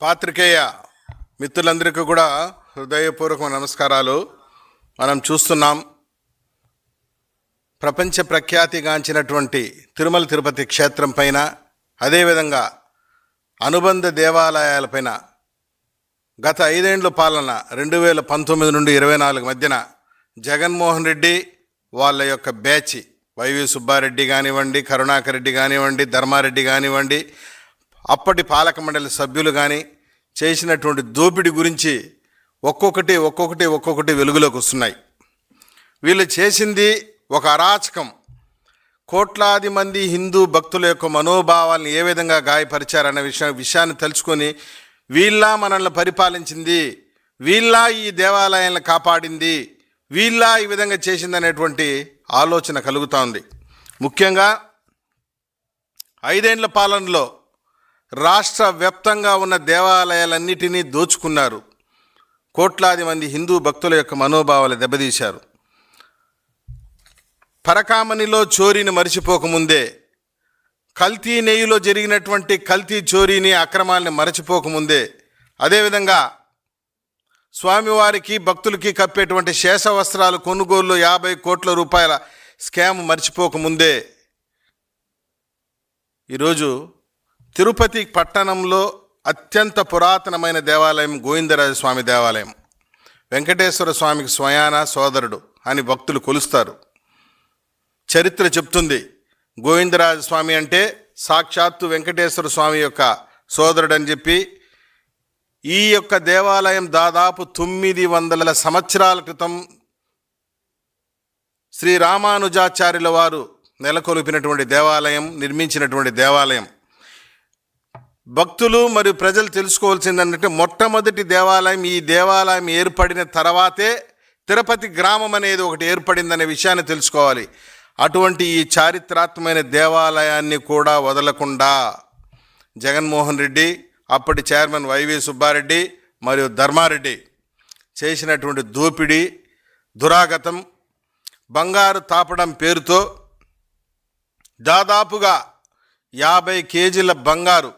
పాత్రికేయ మిత్రులందరికీ కూడా హృదయపూర్వక నమస్కారాలు. మనం చూస్తున్నాం ప్రపంచ ప్రఖ్యాతిగాంచినటువంటి తిరుమల తిరుపతి క్షేత్రం పైన అదేవిధంగా అనుబంధ దేవాలయాలపైన గత ఐదేండ్ల పాలన రెండు వేల పంతొమ్మిది నుండి ఇరవై నాలుగు మధ్యన జగన్మోహన్ రెడ్డి వాళ్ళ యొక్క బ్యాచ్ వైవి సుబ్బారెడ్డి కానివ్వండి కరుణాకర్ రెడ్డి కానివ్వండి ధర్మారెడ్డి కానివ్వండి అప్పటి పాలక మండలి సభ్యులు కానీ చేసినటువంటి దోపిడీ గురించి ఒక్కొక్కటి ఒక్కొక్కటి ఒక్కొక్కటి వెలుగులోకి వస్తున్నాయి. వీళ్ళు చేసింది ఒక అరాచకం. కోట్లాది మంది హిందూ భక్తుల యొక్క మనోభావాలను ఏ విధంగా గాయపరిచారన్న విషయం విషయాన్ని తెలుసుకొని వీళ్ళ మనల్ని పరిపాలించింది వీళ్ళ ఈ దేవాలయాలను కాపాడింది వీళ్ళ ఈ విధంగా చేసిందనేటువంటి ఆలోచన కలుగుతూ ఉంది. ముఖ్యంగా ఐదేండ్ల పాలనలో రాష్ట్ర వ్యాప్తంగా ఉన్న దేవాలయాలన్నిటినీ దోచుకున్నారు. కోట్లాది మంది హిందూ భక్తుల యొక్క మనోభావాలు దెబ్బతీశారు. పరకామణిలో చోరీని మరిచిపోకముందే కల్తీ నెయ్యిలో జరిగినటువంటి కల్తీ చోరీని అక్రమాల్ని మరచిపోకముందే అదేవిధంగా స్వామివారికి భక్తులకి కప్పేటువంటి శేష వస్త్రాలు కొనుగోలు యాభై కోట్ల రూపాయల స్కామ్ మర్చిపోకముందే. ఈరోజు తిరుపతి పట్టణంలో అత్యంత పురాతనమైన దేవాలయం గోవిందరాజ స్వామి దేవాలయం. వెంకటేశ్వర స్వామికి స్వయాన సోదరుడు అని భక్తులు కొలుస్తారు. చరిత్ర చెప్తుంది గోవిందరాజ స్వామి అంటే సాక్షాత్తు వెంకటేశ్వర స్వామి యొక్క సోదరుడు అని చెప్పి ఈ యొక్క దేవాలయం దాదాపు తొమ్మిది వందల సంవత్సరాల క్రితం శ్రీ రామానుజాచార్యుల వారు నెలకొల్పినటువంటి దేవాలయం నిర్మించినటువంటి దేవాలయం. భక్తులు మరియు ప్రజలు తెలుసుకోవాల్సిందంటే మొట్టమొదటి దేవాలయం ఈ దేవాలయం ఏర్పడిన తర్వాతే తిరుపతి గ్రామం అనేది ఒకటి ఏర్పడిందనే విషయాన్ని తెలుసుకోవాలి. అటువంటి ఈ చారిత్రాత్మకమైన దేవాలయాన్ని కూడా వదలకుండా జగన్మోహన్ రెడ్డి అప్పటి చైర్మన్ వైవి సుబ్బారెడ్డి మరియు ధర్మారెడ్డి చేసినటువంటి దోపిడీ దురాగతం బంగారు తాపడం పేరుతో దాదాపుగా యాభై కేజీల బంగారు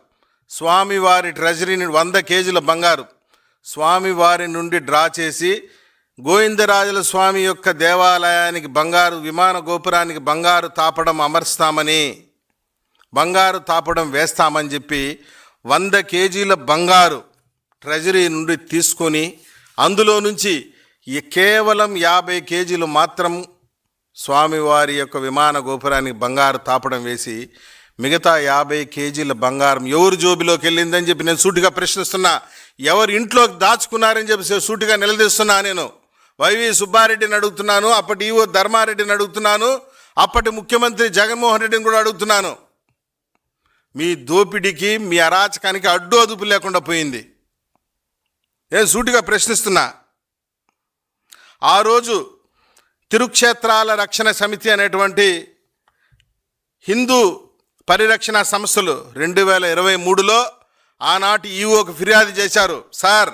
స్వామివారి ట్రెజరీని వంద కేజీల బంగారు. స్వామివారి నుండి డ్రా చేసి గోవిందరాజుల స్వామి యొక్క దేవాలయానికి బంగారు విమాన గోపురానికి బంగారు తాపడం అమర్స్తామని బంగారు తాపడం వేస్తామని చెప్పి వంద కేజీల బంగారు ట్రెజరీ నుండి తీసుకొని అందులో నుంచి కేవలం యాభై కేజీలు మాత్రం స్వామివారి యొక్క విమాన గోపురానికి బంగారు తాపడం వేసి మిగతా యాభై కేజీల బంగారం ఎవరు జోబిలోకి వెళ్ళిందని చెప్పి నేను సూటిగా ప్రశ్నిస్తున్నా. ఎవరు ఇంట్లోకి దాచుకున్నారని చెప్పి సూటిగా నిలదీస్తున్నా నేను. వైవి సుబ్బారెడ్డిని అడుగుతున్నాను అప్పటి ఈవో ధర్మారెడ్డిని అడుగుతున్నాను అప్పటి ముఖ్యమంత్రి జగన్మోహన్ రెడ్డిని కూడా అడుగుతున్నాను. మీ దోపిడీకి మీ అరాచకానికి అడ్డు అదుపు లేకుండా పోయింది. నేను సూటిగా ప్రశ్నిస్తున్నా. ఆ రోజు తిరుక్షేత్రాల రక్షణ సమితి అనేటువంటి హిందూ పరిరక్షణ సంస్థలు రెండు వేల ఇరవై మూడులో ఆనాటి ఈఓకు ఫిర్యాదు చేశారు. సార్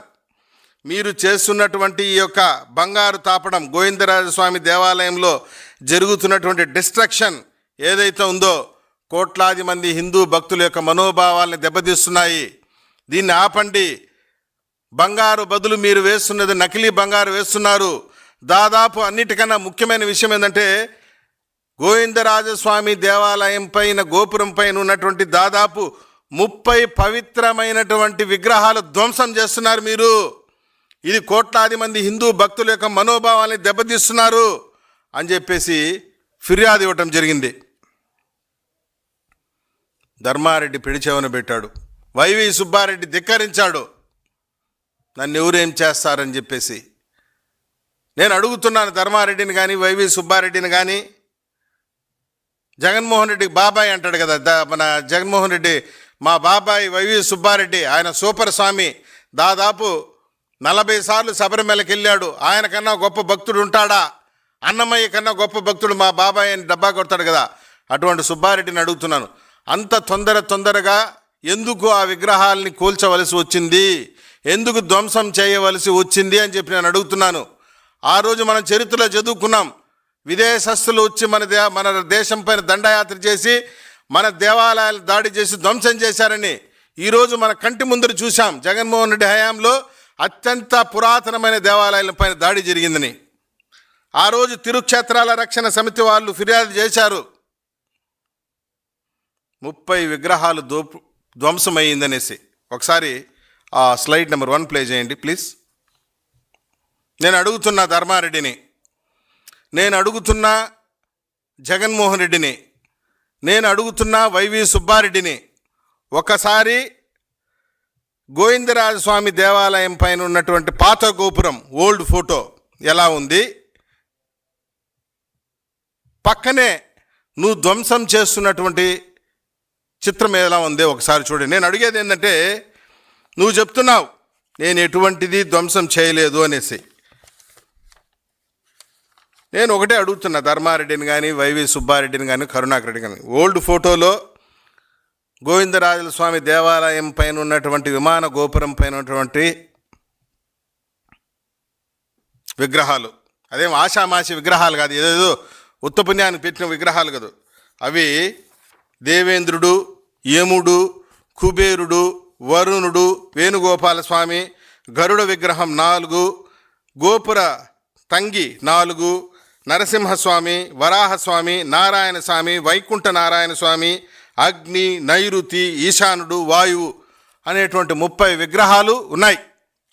మీరు చేస్తున్నటువంటి ఈ యొక్క బంగారు తాపడం గోవిందరాజస్వామి దేవాలయంలో జరుగుతున్నటువంటి డిస్ట్రక్షన్ ఏదైతే ఉందో కోట్లాది మంది హిందూ భక్తుల యొక్క మనోభావాల్ని దెబ్బతీస్తున్నాయి. దీన్ని ఆపండి. బంగారు బదులు మీరు వేస్తున్నది నకిలీ బంగారు వేస్తున్నారు. దాదాపు అన్నిటికన్నా ముఖ్యమైన విషయం ఏంటంటే గోవిందరాజస్వామి దేవాలయం పైన గోపురం పైన ఉన్నటువంటి దాదాపు ముప్పై పవిత్రమైనటువంటి విగ్రహాలు ధ్వంసం చేస్తున్నారు మీరు. ఇది కోట్లాది మంది హిందూ భక్తుల యొక్క మనోభావాల్ని దెబ్బతీస్తున్నారు అని చెప్పేసి ఫిర్యాదు ఇవ్వటం జరిగింది. ధర్మారెడ్డి పిడిచేవన పెట్టాడు. వైవి సుబ్బారెడ్డి ధిక్కరించాడు. నన్ను ఎవరేం చేస్తారని చెప్పేసి. నేను అడుగుతున్నాను ధర్మారెడ్డిని కానీ వైవి సుబ్బారెడ్డిని కానీ జగన్మోహన్ రెడ్డి బాబాయ్ అంటాడు కదా మన జగన్మోహన్ రెడ్డి మా బాబాయ్ వైవి సుబ్బారెడ్డి ఆయన సూపర్ స్వామి దాదాపు నలభై సార్లు శబరిమలకి వెళ్ళాడు. ఆయన కన్నా గొప్ప భక్తుడు ఉంటాడా? అన్నమయ్య కన్నా గొప్ప భక్తుడు మా బాబాయ్ అని డబ్బా కొడతాడు కదా. అటువంటి సుబ్బారెడ్డిని అడుగుతున్నాను. అంత తొందర తొందరగా ఎందుకు ఆ విగ్రహాలని కూల్చవలసి వచ్చింది? ఎందుకు ధ్వంసం చేయవలసి వచ్చింది అని చెప్పి నేను అడుగుతున్నాను. ఆ రోజు మనం చరిత్రలో చదువుకున్నాం. విదేశస్తులు వచ్చి మన దే మన దేశం పైన దండయాత్ర చేసి మన దేవాలయాలు దాడి చేసి ధ్వంసం చేశారని ఈరోజు మన కంటి ముందర చూశాం. జగన్మోహన్ రెడ్డి హయాంలో అత్యంత పురాతనమైన దేవాలయాల పైన దాడి జరిగిందని. ఆ రోజు తిరుక్షేత్రాల రక్షణ సమితి వాళ్ళు ఫిర్యాదు చేశారు. ముప్పై విగ్రహాలు దోపు ధ్వంసమయ్యిందనేసి. ఒకసారి ఆ స్లైడ్ నెంబర్ వన్ ప్లే చేయండి ప్లీజ్. నేను అడుగుతున్నా ధర్మారెడ్డిని నేను అడుగుతున్నా జగన్మోహన్ రెడ్డిని నేను అడుగుతున్నా వైవి సుబ్బారెడ్డిని ఒకసారి గోవిందరాజస్వామి దేవాలయం పైన ఉన్నటువంటి పాత గోపురం ఓల్డ్ ఫోటో ఎలా ఉంది? పక్కనే నువ్వు ధ్వంసం చేస్తున్నటువంటి చిత్రం ఎలా ఉంది? ఒకసారి చూడండి. నేను అడిగేది ఏంటంటే నువ్వు చెప్తున్నావు నేను ఎటువంటిది ధ్వంసం చేయలేదు అనేసి. నేను ఒకటే అడుగుతున్నా ధర్మారెడ్డిని కానీ వైవి సుబ్బారెడ్డిని కానీ కరుణాకరెడ్డి కానీ ఓల్డ్ ఫోటోలో గోవిందరాజుల స్వామి దేవాలయం పైన ఉన్నటువంటి విమాన గోపురం పైన ఉన్నటువంటి విగ్రహాలు. అదేం ఆషామాషి విగ్రహాలు కాదు ఏదేదో ఉత్తపుణ్యానికి పెట్టిన విగ్రహాలు కాదు. అవి దేవేంద్రుడు యముడు కుబేరుడు వరుణుడు వేణుగోపాల స్వామి గరుడ విగ్రహం నాలుగు గోపుర తంగి నాలుగు నరసింహస్వామి వరాహస్వామి నారాయణ స్వామి వైకుంఠ నారాయణ స్వామి అగ్ని నైరుతి ఈశానుడు వాయువు అనేటువంటి ముప్పై విగ్రహాలు ఉన్నాయి.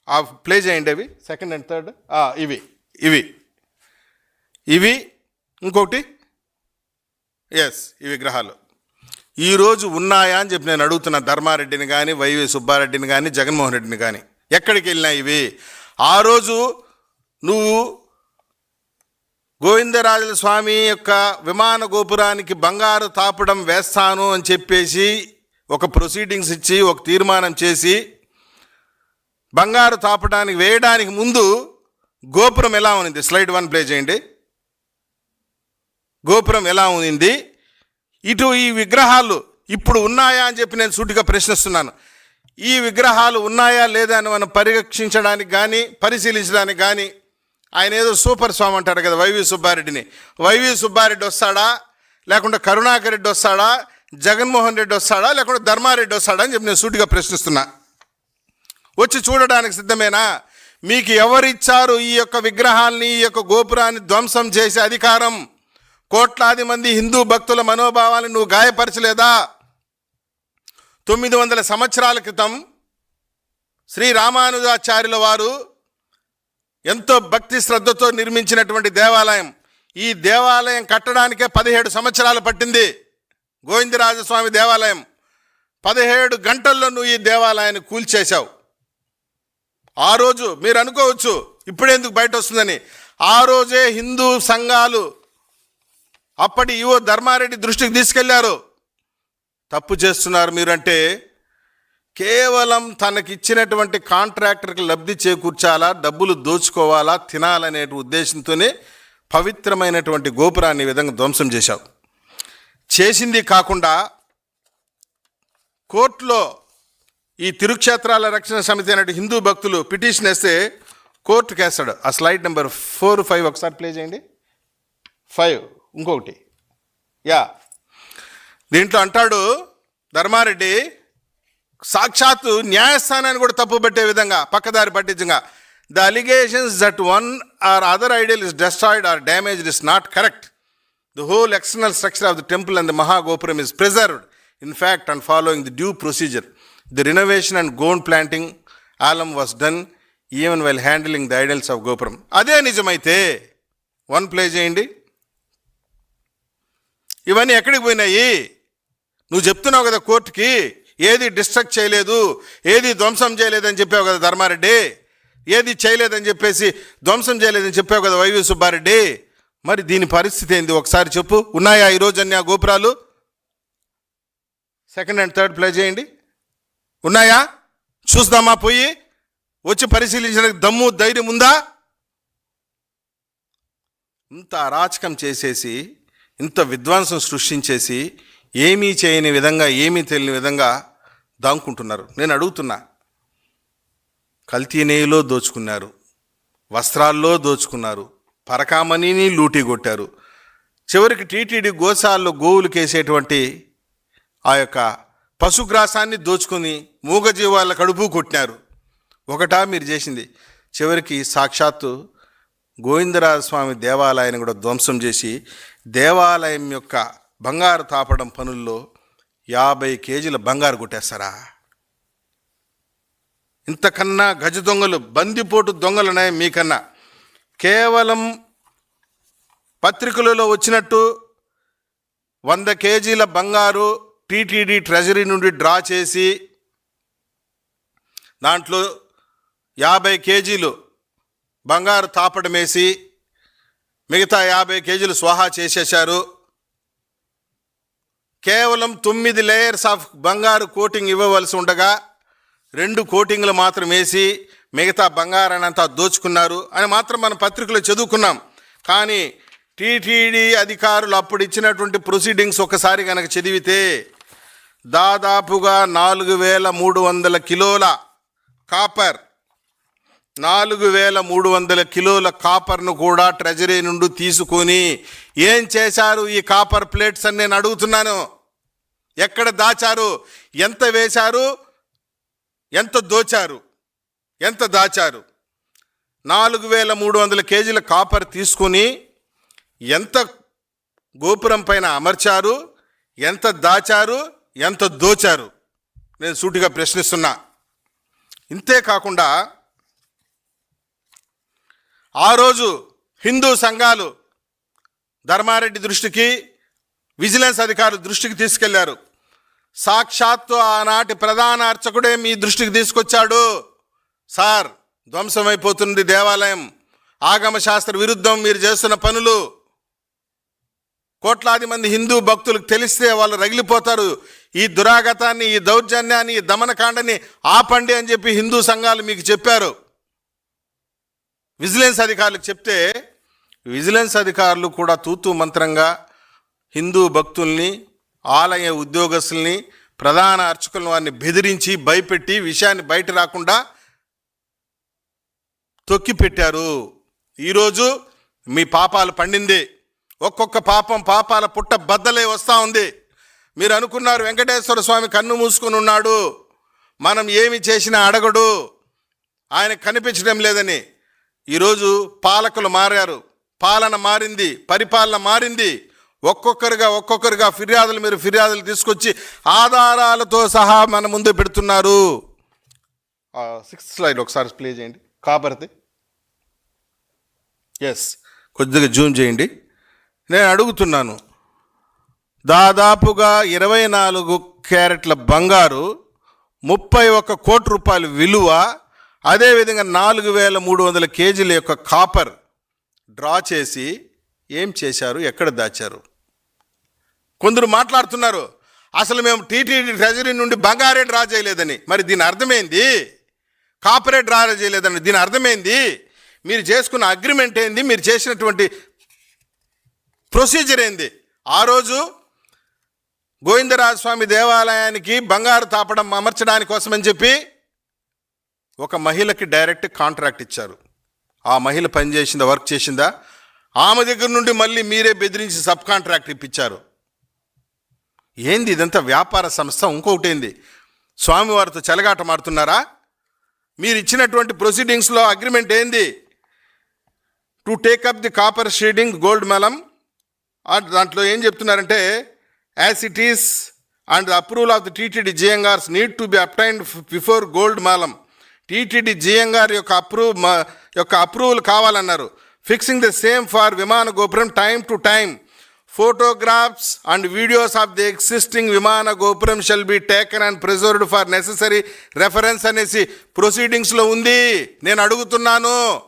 ఆ ప్లే చేయండి అవి. సెకండ్ అండ్ థర్డ్ ఇవి. ఇవి. ఇవి. ఇంకొకటి. ఎస్ ఈ విగ్రహాలు. ఈరోజు ఉన్నాయా అని చెప్పి నేను అడుగుతున్న ధర్మారెడ్డిని కానీ వైవి సుబ్బారెడ్డిని కానీ జగన్మోహన్ రెడ్డిని కానీ ఎక్కడికి వెళ్ళినా ఇవి. ఆ రోజు నువ్వు గోవిందరాజుల స్వామి యొక్క విమాన గోపురానికి బంగారు తాపడం వేస్తాను అని చెప్పేసి ఒక ప్రొసీడింగ్స్ ఇచ్చి ఒక తీర్మానం చేసి బంగారు తాపడానికి వేయడానికి ముందు గోపురం ఎలా ఉంది స్లైడ్ వన్ ప్లే చేయండి. గోపురం ఎలా ఉంది ఇటు ఈ విగ్రహాలు ఇప్పుడు ఉన్నాయా అని చెప్పి నేను సూటిగా ప్రశ్నిస్తున్నాను. ఈ విగ్రహాలు ఉన్నాయా లేదా అని మనం పరిరక్షించడానికి కానీ పరిశీలించడానికి కానీ ఆయన ఏదో సూపర్ స్వామి అంటాడు కదా వైవి సుబ్బారెడ్డిని. వైవి సుబ్బారెడ్డి వస్తాడా? లేకుంటే కరుణాకర్ రెడ్డి వస్తాడా? జగన్మోహన్ రెడ్డి వస్తాడా? లేకుంటే ధర్మారెడ్డి వస్తాడా అని చెప్పి నేను సూటిగా ప్రశ్నిస్తున్నా. వచ్చి చూడడానికి సిద్ధమేనా? మీకు ఎవరిచ్చారు ఈ యొక్క విగ్రహాల్ని ఈ యొక్క గోపురాన్ని ధ్వంసం చేసే అధికారం? కోట్లాది మంది హిందూ భక్తుల మనోభావాన్ని నువ్వు గాయపరచలేదా? తొమ్మిది వందల సంవత్సరాల క్రితం శ్రీ రామానుజాచార్యుల వారు ఎంతో భక్తి శ్రద్ధతో నిర్మించినటువంటి దేవాలయం. ఈ దేవాలయం కట్టడానికే పదిహేడు సంవత్సరాలు పట్టింది. గోవిందరాజస్వామి దేవాలయం. పదిహేడు గంటల్లో నువ్వు ఈ దేవాలయాన్ని కూల్చేశావు. ఆ రోజు మీరు అనుకోవచ్చు ఇప్పుడెందుకు బయట వస్తుందని ఆ రోజే హిందూ సంఘాలు అప్పటి యువ ధర్మారెడ్డి దృష్టికి తీసుకెళ్ళారు. తప్పు చేస్తున్నారు మీరంటే కేవలం తనకిచ్చినటువంటి కాంట్రాక్టర్కి లబ్ధి చేకూర్చాలా డబ్బులు దోచుకోవాలా తినాలనే ఉద్దేశంతోనే పవిత్రమైనటువంటి గోపురాన్ని విధంగా ధ్వంసం చేశావు. చేసింది కాకుండా కోర్టులో ఈ తిరుక్షేత్రాల రక్షణ సమితి అనేటి హిందూ భక్తులు పిటిషన్ వేస్తే కోర్టుకు వేస్తాడు. ఆ స్లైడ్ నెంబర్ ఫోర్ ఫైవ్ ఒకసారి ప్లే చేయండి. ఫైవ్ ఇంకొకటి. యా. దీంట్లో అంటాడు ధర్మారెడ్డి సాక్షాత్తు న్యాయస్థానాన్ని కూడా తప్పుపట్టే విధంగా పక్కదారి పట్టించగా. The allegations that one or other idol is destroyed or damaged is not correct the whole external structure of the temple and the Mahagopuram is preserved in fact and following the due procedure the renovation and gone planting alam was done even well handling the idols of gopuram అదే నిజమైతే one play చేయండి. ఇవన్నీ ఎక్కడికి పోయినాయి? నువ్వు చెప్తున్నావు కదా కోర్టుకి. ఏది డిస్ట్రక్ట్ చేయలేదు ఏది ధ్వంసం చేయలేదని చెప్పావు కదా ధర్మారెడ్డి? ఏది చేయలేదని చెప్పేసి ధ్వంసం చేయలేదని చెప్పావు కదా వైవి సుబ్బారెడ్డి? మరి దీని పరిస్థితి ఏంది? ఒకసారి చెప్పు. ఉన్నాయా ఈరోజు అన్ని ఆ గోపురాలు? సెకండ్ అండ్ థర్డ్ ప్లే చేయండి. ఉన్నాయా? చూద్దామా పోయి? వచ్చి పరిశీలించడానికి దమ్ము ధైర్యం ఉందా? ఇంత అరాచకం చేసేసి ఇంత విధ్వంసం సృష్టించేసి ఏమీ చేయని విధంగా ఏమీ తెలియని విధంగా దాంకుంటున్నారు. నేను అడుగుతున్నా కల్తీ దోచుకున్నారు. వస్త్రాల్లో దోచుకున్నారు. పరకామణిని లూటీ కొట్టారు. చివరికి టీటీడీ గోశాల్లో గోవులు కేసేటువంటి ఆ యొక్క పశుగ్రాసాన్ని దోచుకుని మూగజీవాల కడుపు కొట్టినారు. ఒకటా మీరు చేసింది. చివరికి సాక్షాత్తు గోవిందరాజస్వామి దేవాలయాన్ని కూడా ధ్వంసం చేసి దేవాలయం యొక్క బంగారు తాపడం పనుల్లో యాభై కేజీల బంగారు కొట్టేస్తారా? ఇంతకన్నా గజ దొంగలు బందిపోటు దొంగలున్నాయి మీకన్నా. కేవలం పత్రికలలో వచ్చినట్టు వంద కేజీల బంగారు టీటీడీ ట్రెజరీ నుండి డ్రా చేసి దాంట్లో యాభై కేజీలు బంగారు తాపడం వేసి మిగతా యాభై కేజీలు స్వాహా చేసేశారు. కేవలం తొమ్మిది లేయర్స్ ఆఫ్ బంగారు కోటింగ్ ఇవ్వవలసి ఉండగా రెండు కోటింగ్లు మాత్రం వేసి మిగతా బంగారాన్ని అంతా దోచుకున్నారు అని మాత్రం మనం పత్రికలో చదువుకున్నాం. కానీ టీటీడీ అధికారులు అప్పుడు ఇచ్చినటువంటి ప్రొసీడింగ్స్ ఒకసారి కనుక చదివితే దాదాపుగా నాలుగు వేల మూడు వందల కిలోల కాపర్ నాలుగు వేల మూడు వందల కిలోల కాపర్ను కూడా ట్రెజరీ నుండి తీసుకొని ఏం చేశారు ఈ కాపర్ ప్లేట్స్ అని నేను అడుగుతున్నాను. ఎక్కడ దాచారు? ఎంత వేశారు? ఎంత దోచారు? ఎంత దాచారు? నాలుగు వేల మూడు వందల కేజీల కాపర్ తీసుకొని ఎంత గోపురం పైన అమర్చారు? ఎంత దాచారు? ఎంత దోచారు? నేను సూటిగా ప్రశ్నిస్తున్నా. ఇంతే కాకుండా ఆ రోజు హిందూ సంఘాలు ధర్మారెడ్డి దృష్టికి విజిలెన్స్ అధికారుల దృష్టికి తీసుకెళ్ళారు. సాక్షాత్తు ఆనాటి ప్రధాన అర్చకుడే మీ దృష్టికి తీసుకొచ్చాడు. సార్ ధ్వంసమైపోతుంది దేవాలయం. ఆగమ శాస్త్ర విరుద్ధం మీరు చేస్తున్న పనులు. కోట్లాది మంది హిందూ భక్తులకు తెలిస్తే వాళ్ళు రగిలిపోతారు. ఈ దురాగతాన్ని ఈ దౌర్జన్యాన్ని ఈ దమనకాండని ఆపండి అని చెప్పి హిందూ సంఘాలు మీకు చెప్పారు. విజిలెన్స్ అధికారులకు చెప్తే విజిలెన్స్ అధికారులు కూడా తూతూ మంత్రంగా హిందూ భక్తుల్ని ఆలయ ఉద్యోగస్తుల్ని ప్రధాన అర్చకులను వారిని బెదిరించి భయపెట్టి విషయాన్ని బయట రాకుండా తొక్కి పెట్టారు ఈరోజు మీ పాపాలు పండింది. ఒక్కొక్క పాపం పాపాల పుట్ట బద్దలే వస్తూ ఉంది. మీరు అనుకున్నారు వెంకటేశ్వర స్వామి కన్ను మూసుకొని ఉన్నాడు. మనం ఏమి చేసినా అడగడు. ఆయన కనిపించడం లేదని. ఈరోజు పాలకులు మారారు. పాలన మారింది పరిపాలన మారింది. ఒక్కొక్కరుగా ఒక్కొక్కరుగా ఫిర్యాదులు మీరు ఫిర్యాదులు తీసుకొచ్చి ఆధారాలతో సహా మన ముందు పెడుతున్నారు. సిక్స్త్ స్లైడ్ ఒకసారి ప్లే చేయండి. కాబరతి ఎస్ కొద్దిగా జూమ్ చేయండి. నేను అడుగుతున్నాను. దాదాపుగా ఇరవై నాలుగు క్యారెట్ల బంగారు ముప్పై ఒక కోటి రూపాయల విలువ అదేవిధంగా నాలుగు వేల మూడు వందల కేజీల యొక్క కాపర్ డ్రా చేసి ఏం చేశారు? ఎక్కడ దాచారు? కొందరు మాట్లాడుతున్నారు అసలు మేము టీటీడీ ట్రెజరీ నుండి బంగారే డ్రా చేయలేదని. మరి దీని అర్థమైంది? కాపరే డ్రా చేయలేదని దీని అర్థమైంది? మీరు చేసుకున్న అగ్రిమెంట్ ఏంది? మీరు చేసినటువంటి ప్రొసీజర్ ఏంది? ఆ రోజు గోవిందరాజస్వామి దేవాలయానికి బంగారు తాపడం అమర్చడానికి కోసమని చెప్పి ఒక మహిళకి డైరెక్ట్ కాంట్రాక్ట్ ఇచ్చారు. ఆ మహిళ పనిచేసిందా వర్క్ చేసిందా? ఆమె దగ్గర నుండి మళ్ళీ మీరే బెదిరించి సబ్ కాంట్రాక్ట్ ఇప్పించారు. ఏంది ఇదంతా వ్యాపార సంస్థ? ఇంకొకటి ఏంది? స్వామివారితో చెలగాట మారుతున్నారా? మీరు ఇచ్చినటువంటి ప్రొసీడింగ్స్లో అగ్రిమెంట్ ఏంది? To take up the copper sheeting gold మెలం దాంట్లో ఏం చెప్తున్నారంటే as it is and the approval of the TTD GMRs need to be obtained before gold మాలం TTD జిఎంగార్ యొక్క అప్రూవ్ యొక్క అప్రూవల్ కావాలన్నారు. ఫిక్సింగ్ ద సేమ్ ఫార్ విమాన గోపురం time to time photographs and videos of the existing విమాన గోపురం shall be taken and preserved for necessary reference అనేసి ప్రొసీడింగ్స్లో ఉంది. నేను అడుగుతున్నాను.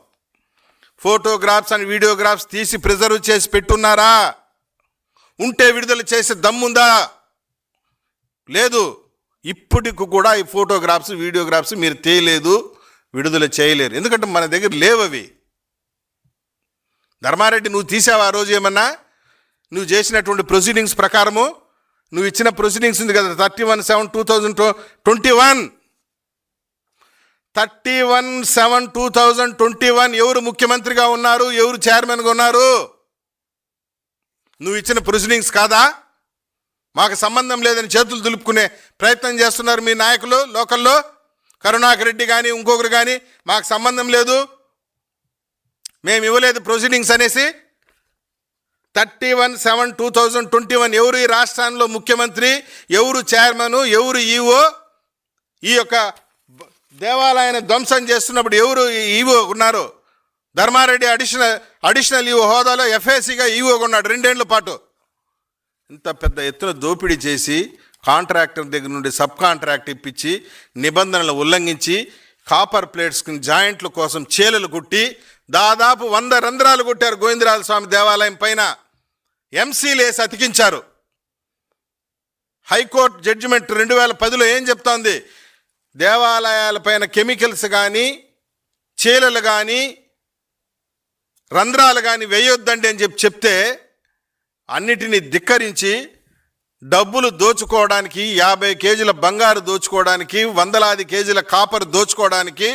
ఫోటోగ్రాఫ్స్ అండ్ వీడియోగ్రాఫ్స్ తీసి ప్రిజర్వ్ చేసి పెట్టున్నారా? ఉంటే విడుదల చేసే దమ్ముందా? లేదు. ఇప్పటికి కూడా ఈ ఫోటోగ్రాఫ్స్ వీడియోగ్రాఫ్స్ మీరు తేయలేదు విడుదల చేయలేరు. ఎందుకంటే మన దగ్గర లేవవి. ధర్మారెడ్డి నువ్వు తీసావా ఆ రోజు ఏమన్నా? నువ్వు చేసినటువంటి ప్రొసీడింగ్స్ ప్రకారము నువ్వు ఇచ్చిన ప్రొసీడింగ్స్ ఉంది కదా thirty one seven two thousand twenty one thirty one seven two thousand twenty one ఎవరు ముఖ్యమంత్రిగా ఉన్నారు ఎవరు చైర్మన్గా ఉన్నారు? నువ్వు ఇచ్చిన ప్రొసీడింగ్స్ కాదా? మాకు సంబంధం లేదని చేతులు దులుపుకునే ప్రయత్నం చేస్తున్నారు మీ నాయకులు లోకల్లో. కరుణాకర్ రెడ్డి కానీ ఇంకొకరు కానీ మాకు సంబంధం లేదు. మేము ఇవ్వలేదు ప్రొసీడింగ్స్ అనేసి. Thirty one seven two thousand twenty one ఎవరు ఈ రాష్ట్రాల్లో ముఖ్యమంత్రి ఎవరు చైర్మన్ ఎవరు ఈఓ ఈ యొక్క దేవాలయాన్ని ధ్వంసం చేస్తున్నప్పుడు ఎవరు ఈవో ఉన్నారు? ధర్మారెడ్డి అడిషనల్ అడిషనల్ ఈవో హోదాలో ఎఫ్ఏసీగా ఈవోగా ఉన్నాడు రెండేళ్ళ పాటు. ఇంత పెద్ద ఎత్తున దోపిడీ చేసి కాంట్రాక్టర్ దగ్గర నుండి సబ్ కాంట్రాక్ట్ ఇప్పించి నిబంధనలు ఉల్లంఘించి కాపర్ ప్లేట్స్ జాయింట్ల కోసం చీలలు కుట్టి దాదాపు వంద రంధ్రాలు కొట్టారు గోవిందరాజ స్వామి దేవాలయం పైన. ఎంసీలేసి అతికించారు. హైకోర్టు జడ్జిమెంట్ రెండు వేల పదిలో ఏం చెప్తోంది? దేవాలయాలపైన కెమికల్స్ కానీ చీలలు కానీ రంధ్రాలు కానీ వేయొద్దండి అని చెప్పి చెప్తే అన్నిటినీ ధిక్కరించి డబ్బులు దోచుకోవడానికి యాభై కేజీల బంగారు దోచుకోవడానికి వందలాది కేజీల కాపర్ దోచుకోవడానికి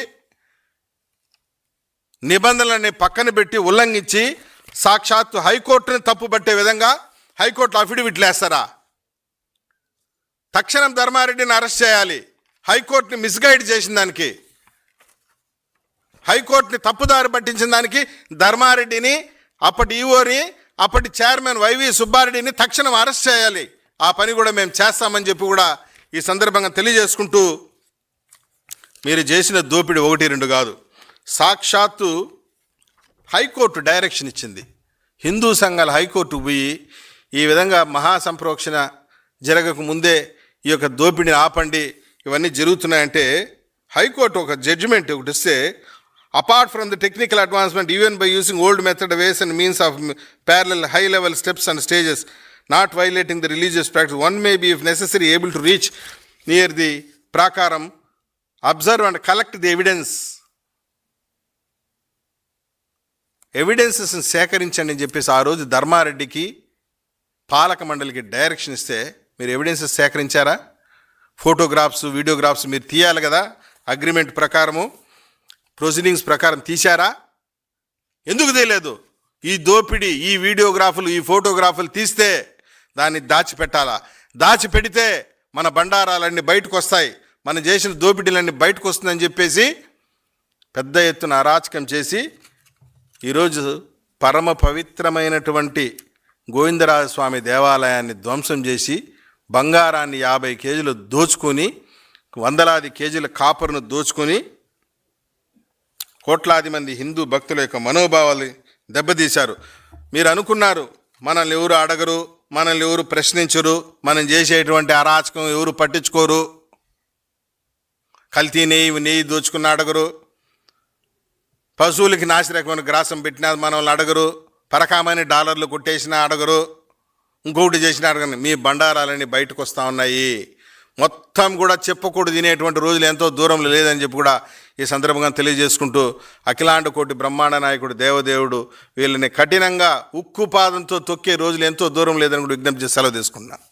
నిబంధనలని పక్కన పెట్టి ఉల్లంఘించి సాక్షాత్తు హైకోర్టుని తప్పుపట్టే విధంగా హైకోర్టు అఫిడవిట్లు వేస్తారా? తక్షణం ధర్మారెడ్డిని అరెస్ట్ చేయాలి. హైకోర్టుని మిస్గైడ్ చేసిన దానికి హైకోర్టుని తప్పుదారి పట్టించిన దానికి ధర్మారెడ్డిని అప్పటి ఈవోని అప్పటి చైర్మన్ వైవి సుబ్బారెడ్డిని తక్షణం అరెస్ట్ చేయాలి. ఆ పని కూడా మేము చేస్తామని చెప్పి కూడా ఈ సందర్భంగా తెలియజేసుకుంటూ మీరు చేసిన దోపిడీ ఒకటి రెండు కాదు. సాక్షాత్తు హైకోర్టు డైరెక్షన్ ఇచ్చింది. హిందూ సంఘాల హైకోర్టు పోయి ఈ విధంగా మహాసంప్రోక్షణ జరగక ముందే ఈ యొక్క దోపిడీని ఆపండి ఇవన్నీ జరుగుతున్నాయంటే హైకోర్టు ఒక జడ్జిమెంట్ ఒకటి ఇస్తే apart from the technical advancement even by using old method ways and means of parallel high level steps and stages not violating the religious practice one may be if necessary able to reach near the prakaram observe and collect the evidence evidences సేకరించండి అని చెప్పేసి ఆ రోజు ధర్మారెడ్డికి పాలక మండలికి direction ఇస్తే మీరు evidences సేకరించారా? Photographs videographs మీరు తీయాలి కదా? అగ్రిమెంట్ ప్రకారము ప్రొసీడింగ్స్ ప్రకారం తీశారా? ఎందుకు తెలియదు ఈ దోపిడీ ఈ వీడియోగ్రాఫులు ఈ ఫోటోగ్రాఫులు తీస్తే దాన్ని దాచిపెట్టాలా? దాచిపెడితే మన బండారాలన్నీ బయటకు వస్తాయి మనం చేసిన దోపిడీలన్నీ బయటకు వస్తుందని చెప్పేసి పెద్ద ఎత్తున అరాచకం చేసి ఈరోజు పరమ పవిత్రమైనటువంటి గోవిందరాజ స్వామి దేవాలయాన్ని ధ్వంసం చేసి బంగారాన్ని యాభై కేజీలు దోచుకొని వందలాది కేజీల కాపర్ను దోచుకొని కోట్లాది మంది హిందూ భక్తుల యొక్క మనోభావాలు దెబ్బతీశారు. మీరు అనుకున్నారు మనల్ని ఎవరు అడగరు మనల్ని ఎవరు ప్రశ్నించరు మనం చేసేటువంటి అరాచకం ఎవరు పట్టించుకోరు. కల్తీ నెయ్యి నెయ్యి దోచుకున్న అడగరు. పశువులకి నాశరకమైన గ్రాసం పెట్టినా మనల్ని అడగరు. పరకామని డాలర్లు కొట్టేసినా అడగరు. ఇంకొకటి చేసినా అడగని మీ బండారాలన్నీ బయటకు వస్తూ ఉన్నాయి. మొత్తం కూడా చెప్పకూడదు తినేటువంటి రోజులు ఎంతో దూరంలో లేదని చెప్పి కూడా ఈ సందర్భంగా తెలియజేసుకుంటూ అఖిలాండ కోటి బ్రహ్మాండ నాయకుడు దేవదేవుడు వీళ్ళని కఠినంగా ఉక్కు పాదంతో తొక్కే రోజులు ఎంతో దూరం లేదని కూడా విజ్ఞప్తి చేసి సెలవు తీసుకున్నాను